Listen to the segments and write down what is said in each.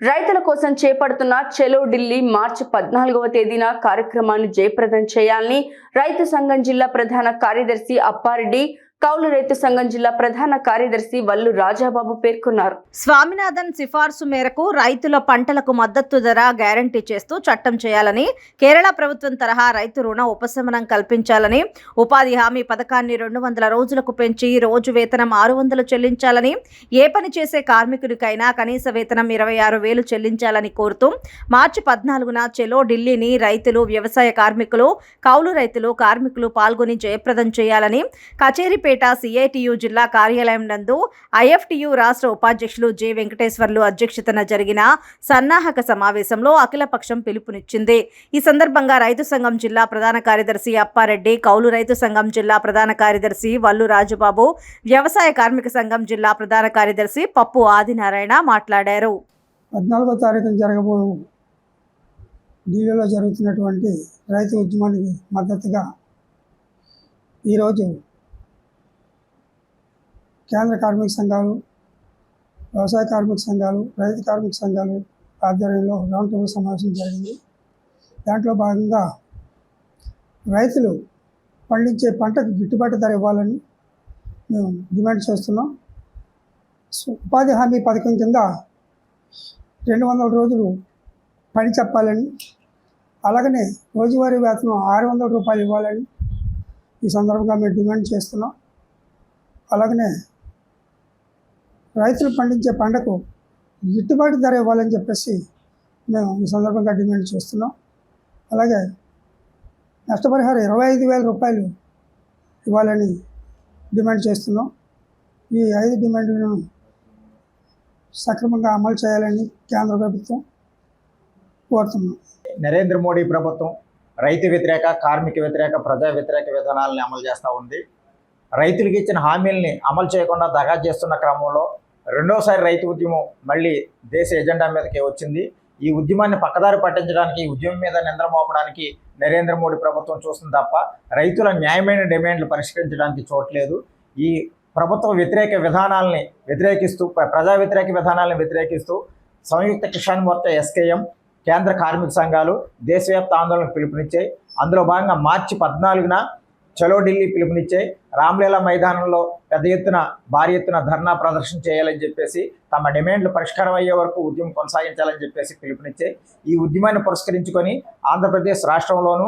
రైతుల కోసం చేపడుతున్న చెలో ఢిల్లీ మార్చి పద్నాలుగవ తేదీన కార్యక్రమాన్ని జయప్రదం చేయాలని రైతు సంఘం జిల్లా ప్రధాన కార్యదర్శి అప్పారెడ్డి కౌలు రైతు సంఘం జిల్లా ప్రధాన కార్యదర్శి వల్లు రాజాబాబు పేర్కొన్నారు. స్వామినాథన్ సిఫార్సు మేరకు రైతుల పంటలకు మద్దతు ధర గ్యారంటీ చేస్తూ చట్టం చేయాలని కేరళ ప్రభుత్వం తరహా రైతు రుణ ఉపశమనం కల్పించాలని ఉపాధి హామీ పథకాన్ని రెండు వందల రోజులకు పెంచి రోజు వేతనం ఆరు వందలు చెల్లించాలని ఏ పని చేసే కార్మికుడికైనా కనీస వేతనం ఇరవై ఆరు వేలు చెల్లించాలని కోరుతూ మార్చి పద్నాలుగున చెలో ఢిల్లీని రైతులు వ్యవసాయ కార్మికులు కౌలు రైతులు కార్మికులు పాల్గొని జయప్రదం చేయాలని కచేరీపేట సిఐటియు జిల్లా కార్యాలయం నందు ఐఎఫ్టియు రాష్ట్ర ఉపాధ్యక్షులు జె వెంకటేశ్వర్లు అధ్యక్షతన జరిగిన సన్నాహక సమావేశంలో అఖిలపక్షం పిలుపునిచ్చింది. ఈ సందర్భంగా రైతు సంఘం జిల్లా ప్రధాన కార్యదర్శి అప్పారెడ్డి కౌలు రైతు సంఘం జిల్లా ప్రధాన కార్యదర్శి వల్లు రాజుబాబు వ్యవసాయ కార్మిక సంఘం జిల్లా ప్రధాన కార్యదర్శి పప్పు ఆదినారాయణ మాట్లాడారు. పద్నాలుగో తారీఖున జరగబో ఢిల్లీలో జరుగుతున్నటువంటి రైతు ఉద్యమానికి మద్దతుగా ఈరోజు కేంద్ర కార్మిక సంఘాలు వ్యవసాయ కార్మిక సంఘాలు రైతు కార్మిక సంఘాలు ఆధ్వర్యంలో రౌండ్ టేబుల్ సమావేశం జరిగింది. దాంట్లో భాగంగా రైతులు పండించే పంటకు గిట్టుబాటు ధర ఇవ్వాలని మేము డిమాండ్ చేస్తున్నాం. ఉపాధి హామీ పథకం కింద రెండు వందల రోజులు పని చెప్పాలని అలాగనే రోజువారీ వేతనం ఆరు వందల రూపాయలు ఇవ్వాలని ఈ సందర్భంగా మేము డిమాండ్ చేస్తున్నాం. అలాగనే రైతులు పండించే పంటకు గిట్టుబాటు ధర ఇవ్వాలని చెప్పేసి మేము ఈ సందర్భంగా డిమాండ్ చేస్తున్నాం. అలాగే నష్టపరిహారం ఇరవై ఐదు వేల రూపాయలు ఇవ్వాలని డిమాండ్ చేస్తున్నాం. ఈ ఐదు డిమాండ్లను సక్రమంగా అమలు చేయాలని కేంద్ర ప్రభుత్వం కోరుతున్నాం. నరేంద్ర మోడీ ప్రభుత్వం రైతు వ్యతిరేక కార్మిక వ్యతిరేక ప్రజా వ్యతిరేక విధానాలని అమలు చేస్తూ ఉంది. రైతులకు ఇచ్చిన హామీల్ని అమలు చేయకుండా దగా చేస్తున్న క్రమంలో రెండోసారి రైతు ఉద్యమం మళ్ళీ దేశ ఎజెండా మీదకే వచ్చింది. ఈ ఉద్యమాన్ని పక్కదారి పట్టించడానికి ఈ ఉద్యమం మీద నింద్ర మోపడానికి నరేంద్ర మోడీ ప్రభుత్వం చూస్తుంది తప్ప రైతుల న్యాయమైన డిమాండ్లు పరిష్కరించడానికి చూడలేదు ఈ ప్రభుత్వ వ్యతిరేక విధానాలని వ్యతిరేకిస్తూ ప్ర- ప్రజా వ్యతిరేక విధానాలను వ్యతిరేకిస్తూ సంయుక్త కిసాన్ మోర్చా ఎస్కేఎం కేంద్ర కార్మిక సంఘాలు దేశవ్యాప్త ఆందోళనకు పిలుపునిచ్చాయి. అందులో భాగంగా మార్చి పద్నాలుగున చలో ఢిల్లీ పిలుపునిచ్చాయి రామ్లీలా మైదానంలో పెద్ద ఎత్తున భారీ ఎత్తున ధర్నా ప్రదర్శన చేయాలని చెప్పేసి తమ డిమాండ్లు పరిష్కారం అయ్యే వరకు ఉద్యమం కొనసాగించాలని చెప్పేసి పిలుపునిచ్చాయి ఈ ఉద్యమాన్ని పురస్కరించుకొని ఆంధ్రప్రదేశ్ రాష్ట్రంలోనూ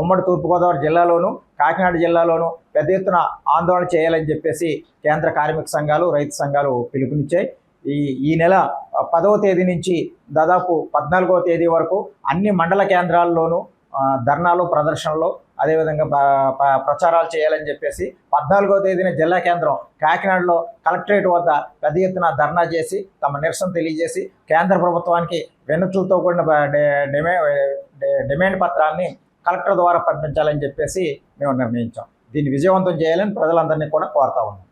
ఉమ్మడి తూర్పుగోదావరి జిల్లాలోనూ కాకినాడ జిల్లాలోనూ పెద్ద ఎత్తున ఆందోళన చేయాలని చెప్పేసి కేంద్ర కార్మిక సంఘాలు రైతు సంఘాలు పిలుపునిచ్చాయి. ఈ ఈ నెల పదవ తేదీ నుంచి దాదాపు పద్నాలుగవ తేదీ వరకు అన్ని మండల కేంద్రాల్లోనూ ధర్నాలు ప్రదర్శనలు అదేవిధంగా ప్రచారాలు చేయాలని చెప్పేసి పద్నాలుగో తేదీన జిల్లా కేంద్రం కాకినాడలో కలెక్టరేట్ వద్ద పెద్ద ఎత్తున ధర్నా చేసి తమ నిరసన తెలియజేసి కేంద్ర ప్రభుత్వానికి వెనుచులతో కూడిన డిమే డిమాండ్ పత్రాన్ని కలెక్టర్ ద్వారా పంపించాలని చెప్పేసి మేము నిర్ణయించాం. దీన్ని విజయవంతం చేయాలని ప్రజలందరినీ కూడా కోరుతా ఉన్నాం.